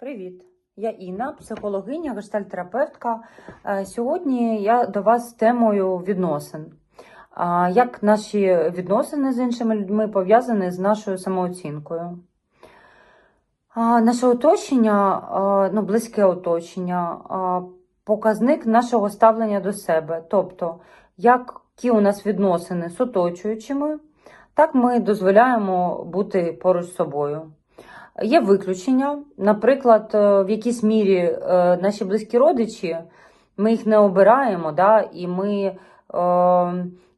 Привіт, я Інна, психологиня, гештальтерапевтка. Е, Сьогодні я до вас з темою відносин. Як наші відносини з іншими людьми пов'язані з нашою самооцінкою? Наше оточення, ну, близьке оточення, показник нашого ставлення до себе. Тобто, які у нас відносини з оточуючими, так ми дозволяємо бути поруч з собою. Є виключення. Наприклад, е, в якійсь мірі е, наші близькі родичі, ми їх не обираємо, да, і ми е,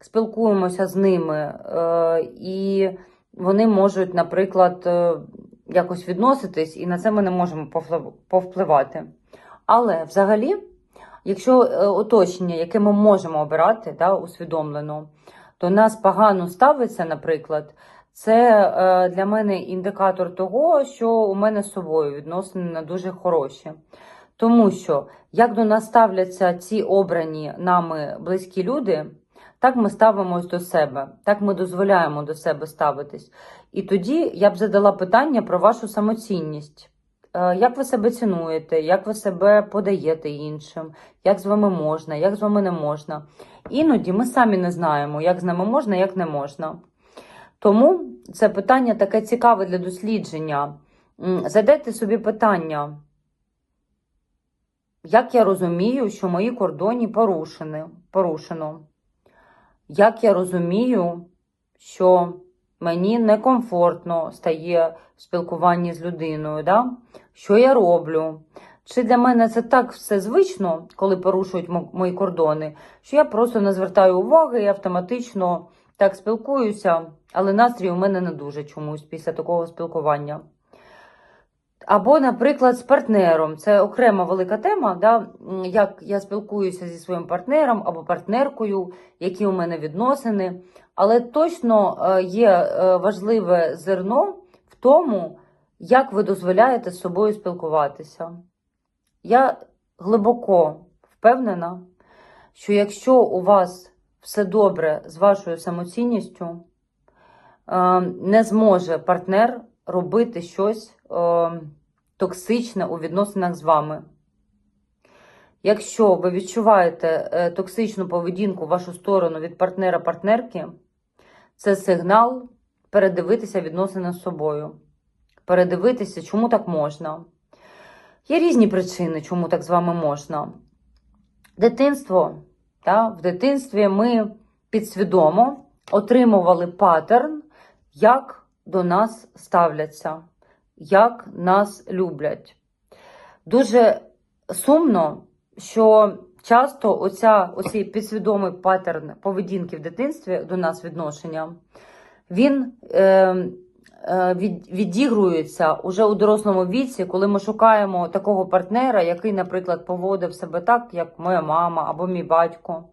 спілкуємося з ними, е, і вони можуть, наприклад, е, якось відноситись, і на це ми не можемо повпливати. Але взагалі, якщо оточення, яке ми можемо обирати, да, усвідомлено, до нас погано ставиться, наприклад, це е, для мене індикатор того, що у мене з собою відносини дуже хороші. Тому що як до нас ставляться ці обрані нами близькі люди, так ми ставимось до себе, так ми дозволяємо до себе ставитись. І тоді я б задала питання про вашу самоцінність. Е, Як ви себе цінуєте, як ви себе подаєте іншим, як з вами можна, як з вами не можна. Іноді ми самі не знаємо, як з нами можна, як не можна. Тому це питання таке цікаве для дослідження. Задайте собі питання, як я розумію, що мої кордони порушені, порушено? Як я розумію, що мені некомфортно стає в спілкуванні з людиною? Да? Що я роблю? Чи для мене це так все звично, коли порушують мої кордони, що я просто не звертаю уваги і автоматично так спілкуюся, але настрій у мене не дуже чомусь після такого спілкування. Або, наприклад, з партнером. Це окрема велика тема, да? як я спілкуюся зі своїм партнером або партнеркою, які у мене відносини. Але точно е, є е, важливе зерно в тому, як ви дозволяєте з собою спілкуватися. Я глибоко впевнена, що якщо у вас все добре з вашою самоцінністю, е, не зможе партнер робити щось е, токсичне у відносинах з вами. Якщо ви відчуваєте е, токсичну поведінку в вашу сторону від партнера-партнерки, це сигнал передивитися відносини з собою, передивитися, чому так можна. Є різні причини, чому так з вами можна. Дитинство. Та? В дитинстві ми підсвідомо отримували паттерн, як до нас ставляться, як нас люблять. Дуже сумно, що часто оця, оцей підсвідомий паттерн поведінки в дитинстві до нас відношення, він е, відігрується уже у дорослому віці, коли ми шукаємо такого партнера, який, наприклад, поводив себе так, як моя мама або мій батько.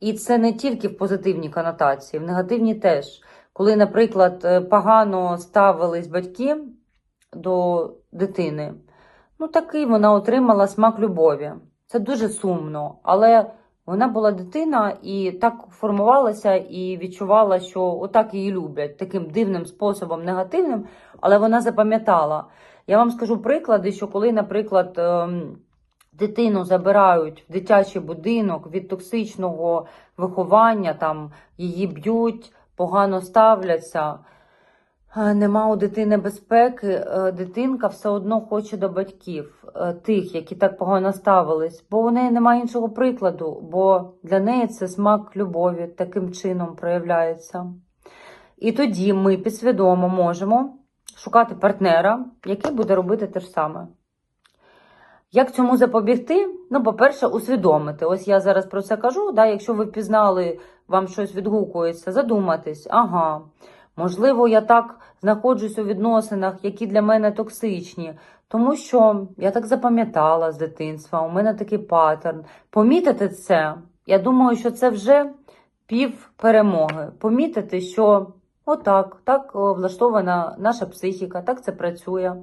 І це не тільки в позитивній конотації, в негативній теж. Коли, наприклад, е, погано ставились батьки до дитини, ну такий вона отримала смак любові. Це дуже сумно, але вона була дитина і так формувалася і відчувала, що отак її люблять таким дивним способом, негативним, але вона запам'ятала. Я вам скажу приклади, що коли, наприклад, ем, дитину забирають в дитячий будинок від токсичного виховання, там її б'ють, погано ставляться. Е, Нема у дитини безпеки, е, дитинка все одно хоче до батьків, е, тих, які так погано ставились, бо у неї немає іншого прикладу, бо для неї це смак любові таким чином проявляється. І тоді ми підсвідомо можемо шукати партнера, який буде робити те ж саме. Як цьому запобігти? Ну, по-перше, усвідомити. Ось я зараз про це кажу. Да, якщо ви впізнали, вам щось відгукується, задуматись, ага, можливо, я так знаходжусь у відносинах, які для мене токсичні, тому що я так запам'ятала з дитинства, у мене такий паттерн. Помітити це, я думаю, що це вже пів перемоги. Помітити, що отак, так влаштована наша психіка, так це працює.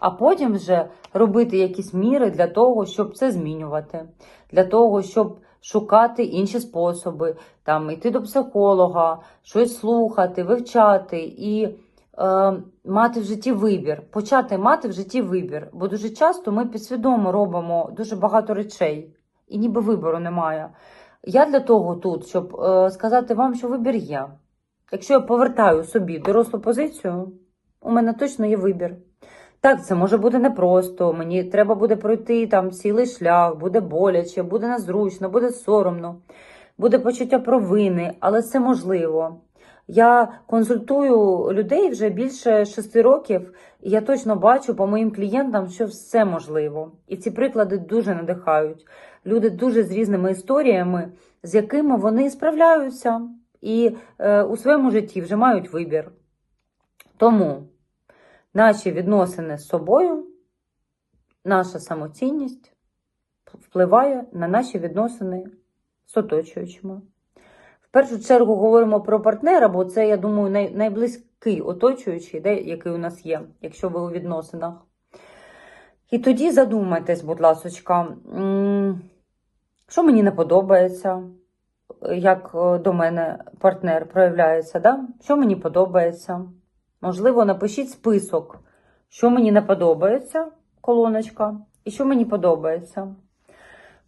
А потім вже робити якісь міри для того, щоб це змінювати, для того, щоб шукати інші способи, там йти до психолога, щось слухати, вивчати і е, мати в житті вибір, почати мати в житті вибір. Бо дуже часто ми підсвідомо робимо дуже багато речей, і ніби вибору немає. Я для того тут, щоб е, сказати вам, що вибір є. Якщо я повертаю собі дорослу позицію, у мене точно є вибір. Так, це може бути непросто. Мені треба буде пройти там цілий шлях, буде боляче, буде незручно, буде соромно, буде почуття провини, але це можливо. Я консультую людей вже більше шести років, і я точно бачу по моїм клієнтам, що все можливо. І ці приклади дуже надихають. Люди дуже з різними історіями, з якими вони справляються і е, у своєму житті вже мають вибір. Тому наші відносини з собою, наша самоцінність впливає на наші відносини з оточуючими. В першу чергу говоримо про партнера, бо це, я думаю, най, найблизький оточуючий, де, який у нас є, якщо ви у відносинах. І тоді задумайтесь, будь ласочка, що мені не подобається, як е, до мене партнер проявляється, да? що мені подобається. Можливо, напишіть список, що мені не подобається, колоночка, і що мені подобається.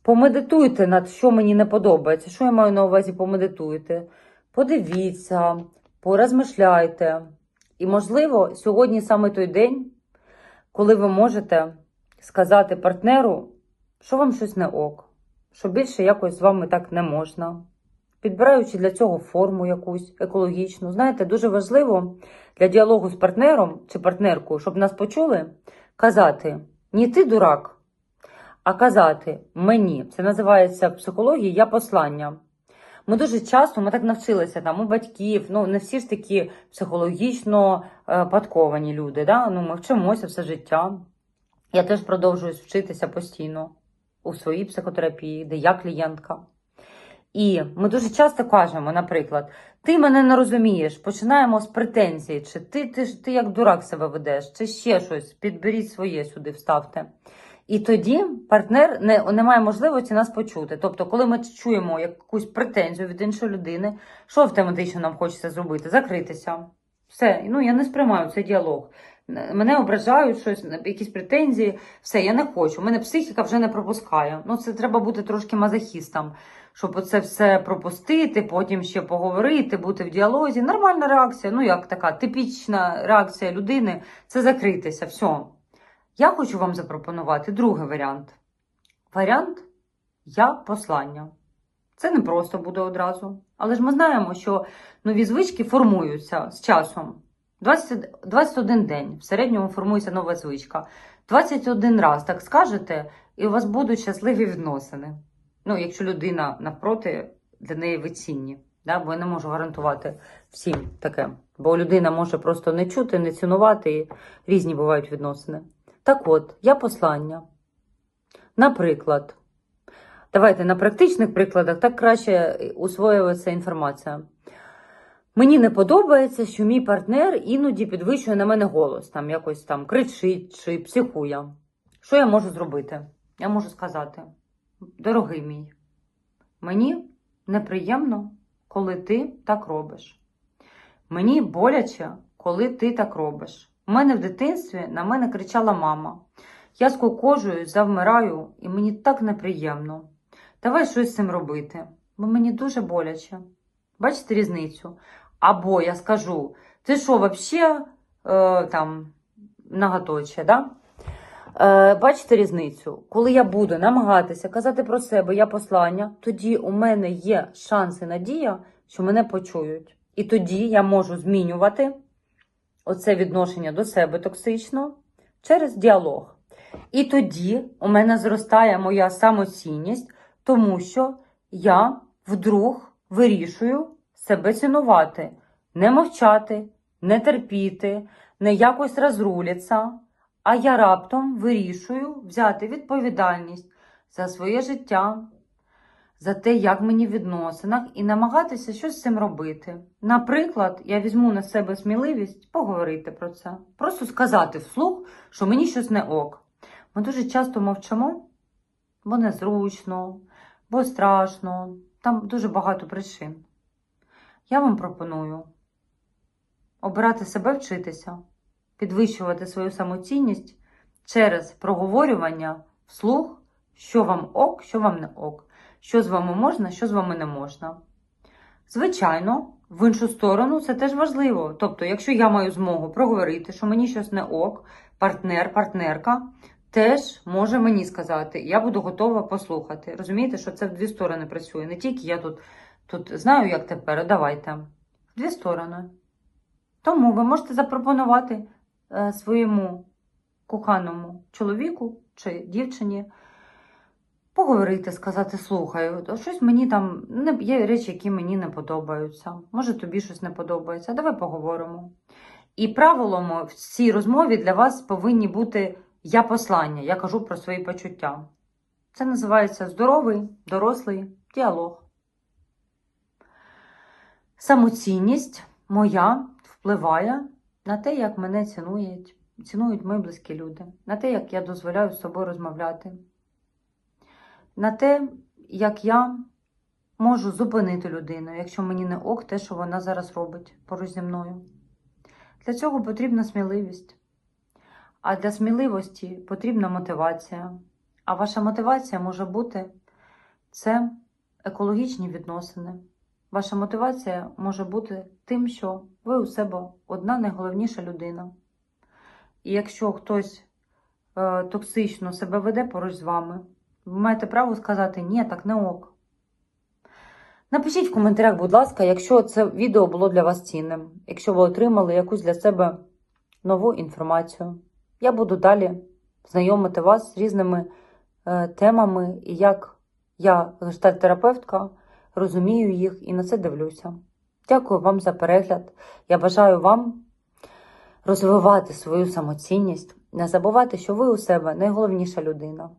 Помедитуйте над що мені не подобається. Що я маю на увазі помедитуйте? Подивіться, порозмишляйте. І, можливо, сьогодні саме той день, коли ви можете сказати партнеру, що вам щось не ок, що більше якось з вами так не можна. Підбираючи для цього форму якусь екологічну. Знаєте, дуже важливо для діалогу з партнером чи партнеркою, щоб нас почули, казати: не ти дурак, а казати мені. Це називається в психології я послання. Ми дуже часто, ми так навчилися там у батьків, ну не всі ж такі психологічно е, подковані люди. Да? Ну, ми вчимося все життя. Я теж продовжую вчитися постійно у своїй психотерапії, де я клієнтка. І ми дуже часто кажемо, наприклад, ти мене не розумієш, починаємо з претензій, чи ти, ти, ти як дурак себе ведеш, чи ще щось, підберіть своє сюди, вставте. І тоді партнер не, не має можливості нас почути. Тобто, коли ми чуємо якусь претензію від іншої людини, що автоматично нам хочеться зробити? Закритися. Все, ну я не сприймаю цей діалог. Мене ображають щось, якісь претензії. Все, я не хочу. У мене психіка вже не пропускає. Ну, це треба бути трошки мазохістом, щоб оце все пропустити, потім ще поговорити, бути в діалозі. Нормальна реакція, ну як така типічна реакція людини це закритися. Все. Я хочу вам запропонувати другий варіант. Варіант я послання. Це не просто буде одразу. Але ж ми знаємо, що нові звички формуються з часом. 20, 21 день в середньому формується нова звичка. 21 раз так скажете, і у вас будуть щасливі відносини. Ну, якщо людина навпроти для неї ви цінні. Да? Бо я не можу гарантувати всім таке. Бо людина може просто не чути, не цінувати, і різні бувають відносини. Так от, я послання. Наприклад, давайте на практичних прикладах так краще усвоюється інформація. Мені не подобається, що мій партнер іноді підвищує на мене голос, там якось там кричить чи психує. Що я можу зробити? Я можу сказати: дорогий мій, мені неприємно, коли ти так робиш. Мені боляче, коли ти так робиш. У мене в дитинстві на мене кричала мама. Я скукожую, завмираю, і мені так неприємно. Давай щось з цим робити, бо мені дуже боляче. Бачите різницю? Або я скажу, ти що, взагалі е, там наготоче, да? Е, бачите різницю? Коли я буду намагатися казати про себе, я послання, тоді у мене є шанс і надія, що мене почують. І тоді я можу змінювати оце відношення до себе токсично через діалог. І тоді у мене зростає моя самоцінність, тому що я вдруг вирішую себе цінувати, не мовчати, не терпіти, не якось розрулятися, а я раптом вирішую взяти відповідальність за своє життя, за те, як мені в відносинах, і намагатися щось з цим робити. Наприклад, я візьму на себе сміливість поговорити про це, просто сказати вслух, що мені щось не ок. Ми дуже часто мовчимо, бо незручно, бо страшно, там дуже багато причин. Я вам пропоную обирати себе вчитися, підвищувати свою самоцінність через проговорювання вслух, що вам ок, що вам не ок, що з вами можна, що з вами не можна. Звичайно, в іншу сторону це теж важливо. Тобто, якщо я маю змогу проговорити, що мені щось не ок, партнер, партнерка теж може мені сказати, я буду готова послухати. Розумієте, що це в дві сторони працює. Не тільки я тут, тут знаю, як тепер, давайте. В дві сторони. Тому ви можете запропонувати е, своєму коханому чоловіку чи дівчині поговорити, сказати, слухай, щось мені там є речі, які мені не подобаються. Може, тобі щось не подобається. Давай поговоримо. І правилом в цій розмові для вас повинні бути я послання. Я кажу про свої почуття. Це називається здоровий, дорослий діалог. Самоцінність моя впливає на те, як мене цінують, цінують мої близькі люди, на те, як я дозволяю з собою розмовляти, на те, як я можу зупинити людину, якщо мені не ок, те, що вона зараз робить поруч зі мною. Для цього потрібна сміливість. А для сміливості потрібна мотивація. А ваша мотивація може бути це екологічні відносини. Ваша мотивація може бути тим, що ви у себе одна найголовніша людина. І якщо хтось е, токсично себе веде поруч з вами, ви маєте право сказати ні, так не ок. Напишіть в коментарях, будь ласка, якщо це відео було для вас цінним, якщо ви отримали якусь для себе нову інформацію. Я буду далі знайомити вас з різними е, темами і як я, гештальт-терапевтка, розумію їх і на це дивлюся. Дякую вам за перегляд. Я бажаю вам розвивати свою самоцінність, не забувати, що ви у себе найголовніша людина.